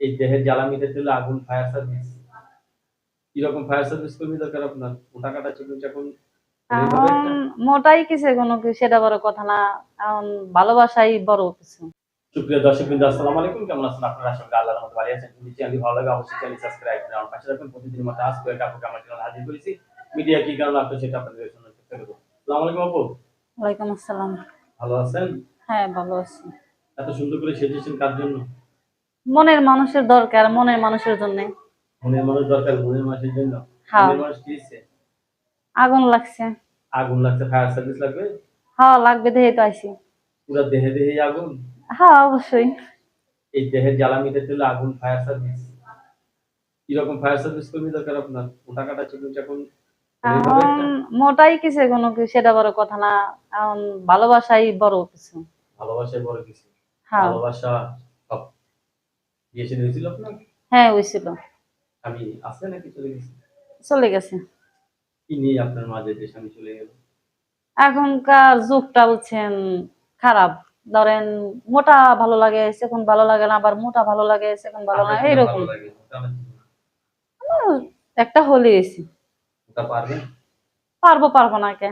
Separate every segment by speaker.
Speaker 1: এই দেহের জ্বালা মিটাতে হলে আগুন ফায়ার সার্ভিস কীরকম ফায়ার সার্ভিস কর্মী দরকার আপনার? মোটা কাটা চিকুন চাকুন
Speaker 2: এখন মোটাই কিছু কোনো কিছু সেটা বড় কথা না। এখন ভালোবাসাই বড় কিছু।
Speaker 1: সুপ্রিয় দর্শক বিন্দু আসসালামু আলাইকুম। কেমন আছেন আপনারা? আশা করি আল্লাহর মতো ভালো আছেন। যদি চ্যানেল ভালো লাগে অবশ্যই চ্যানেল সাবস্ক্রাইব করুন আমার পাশে রাখবেন প্রতিদিন মতো আজ করে কাপড় আমার চ্যানেল হাজির করেছি। মিডিয়া কি কারণে আপনি সেটা আপনাদের শোনার চেষ্টা করব আসসালামু আলাইকুম আপু।
Speaker 2: ওয়ালাইকুম আসসালাম।
Speaker 1: ভালো আছেন?
Speaker 2: হ্যাঁ ভালো আছি।
Speaker 1: এত সুন্দর করে সেজেছেন কার জন্য?
Speaker 2: মনের মানুষের দরকার মনের মানুষের জন্য।
Speaker 1: মনের মানুষ দরকার মনের মানুষের জন্য?
Speaker 2: হ্যাঁ।
Speaker 1: মনের মানুষ কি?
Speaker 2: আগুন লাগছে।
Speaker 1: আগুন লাগছে ফায়ার সার্ভিস লাগবে?
Speaker 2: হ্যাঁ লাগবে দেখে তো আইছি।
Speaker 1: পুরো দেহে দেহে আগুন?
Speaker 2: হ্যাঁ অবশ্যই।
Speaker 1: এই দেহের জ্বালা মিটাতে হলে আগুন ফায়ার সার্ভিস কীরকম ফায়ার সার্ভিস কর্মী দরকার আপনার? মোটা কাটা চিকুন চাকুন
Speaker 2: এখন মোটাই কিছু কোনো কিছু সেটা বড় কথা না। এখন ভালোবাসাই বড় কিছু।
Speaker 1: ভালোবাসায় বড় কিছু।
Speaker 2: হ্যাঁ।
Speaker 1: ভালোবাসা বিয়ে হয়েছিল আপনার?
Speaker 2: হ্যাঁ হয়েছিল।
Speaker 1: আমি আছে নাকি চলে গেছি?
Speaker 2: চলে গেছে।
Speaker 1: কি নিয়ে আপনার মাঝে যে স্বামী চলে গেল?
Speaker 2: এখনকার যুগটা বুঝছেন খারাপ। ধরেন মোটা ভালো লাগে সেখন ভালো লাগে না আবার মোটা ভালো লাগে সেখন ভালো
Speaker 1: আপনার
Speaker 2: এইরকম।
Speaker 1: জীবন।
Speaker 2: একটা হলে
Speaker 1: পারবেন
Speaker 2: পারব? পারব না কে।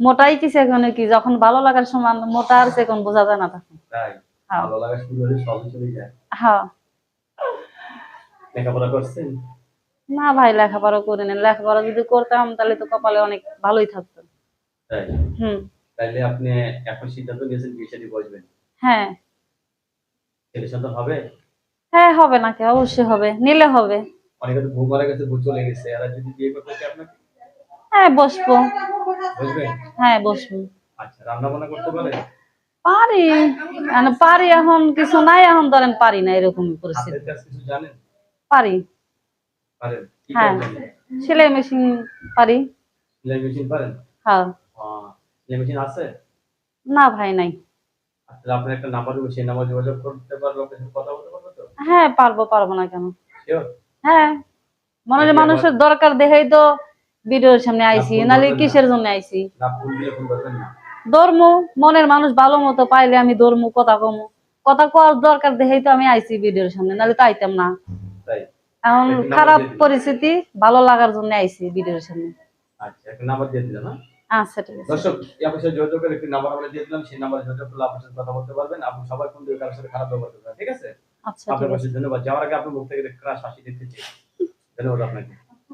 Speaker 2: মোটাই কি সেখানে কি? যখন ভালো লাগার সমান মোটা আর সেখন বোঝা যায় না তখন।
Speaker 1: তাই? ভালো লাগা শুরু হলে সবই চলে যায়।
Speaker 2: হ্যাঁ।
Speaker 1: লেখাপড়া করছেন?
Speaker 2: না ভাই লেখাপড়া করি না লেখাপড়া যদি করতাম তাহলে তো কপালে অনেক ভালোই থাকতো।
Speaker 1: তাই?
Speaker 2: হুম।
Speaker 1: তাইলে আপনি এখন সিদ্ধান্ত নিয়েছেন বিয়ে শাদী বসবেন?
Speaker 2: হ্যাঁ।
Speaker 1: ছেলে সন্তান হবে?
Speaker 2: হ্যাঁ হবে না কে অবশ্যই হবে। নিলে হবে।
Speaker 1: অনেকে তো বউ মারা গেছে বউ চলে গেছে। এরা যদি বিয়ে করতে চায় আপনাকে?
Speaker 2: হ্যাঁ বসবো।
Speaker 1: বুঝবেন
Speaker 2: হ্যাঁ বসবো।
Speaker 1: আচ্ছা রান্না বান্না করতে পারে
Speaker 2: পারি। মানে পারি এখন কিছু নাই এখন ধরেন পারি না এরকম পরিস্থিতি। পারি। হ্যাঁ। সেলাই মেশিন পারি।
Speaker 1: সেলাই মেশিন পারেন?
Speaker 2: হ্যাঁ।
Speaker 1: সেলাই মেশিন আছে?
Speaker 2: না ভাই নাই।
Speaker 1: তাহলে আপনার একটা নাম্বার দেবো সেই নাম্বার যোগাযোগ করতে পারব আপনার কথা বলতে পারব তো?
Speaker 2: হ্যাঁ পারব পারব না কেন? হ্যাঁ। মনে হয় মানুষের দরকার দেখেই তো ভিডিওর সামনে আইছি নালে কিসের জন্য আইছি?
Speaker 1: না ফোন দিলে ফোন করবেন না।
Speaker 2: ধর্ম মনের মানুষ ভালো মতো পাইলে আমি ধর্ম কথা কমু। কথা কওয়ার দরকার দেখেই তো আমি আইছি ভিডিওর সামনে নালে তো আইতাম না। এখন খারাপ পরিস্থিতি ভালো লাগার জন্য আইছি ভিডিওর সামনে।
Speaker 1: আচ্ছা নাম্বার দিয়ে দিলাম হ্যাঁ?
Speaker 2: আচ্ছা ঠিক আছে।
Speaker 1: দর্শক এই আপনার সাথে একটি নাম্বার আমরা দিয়ে দিলাম সেই নাম্বারে যোগাযোগ করলে আপনার সাথে কথা বলতে পারবেন। আপনি সবাই ফোন দিয়ে কারোর সাথে খারাপ ব্যবহার করবেন ঠিক আছে?
Speaker 2: আচ্ছা
Speaker 1: আপনার ধন্যবাদ। যাওয়ার আগে আপনার মুখ থেকে ক্রাশ হাসি দেখতে চাই। ধন্যবাদ আপনাকে।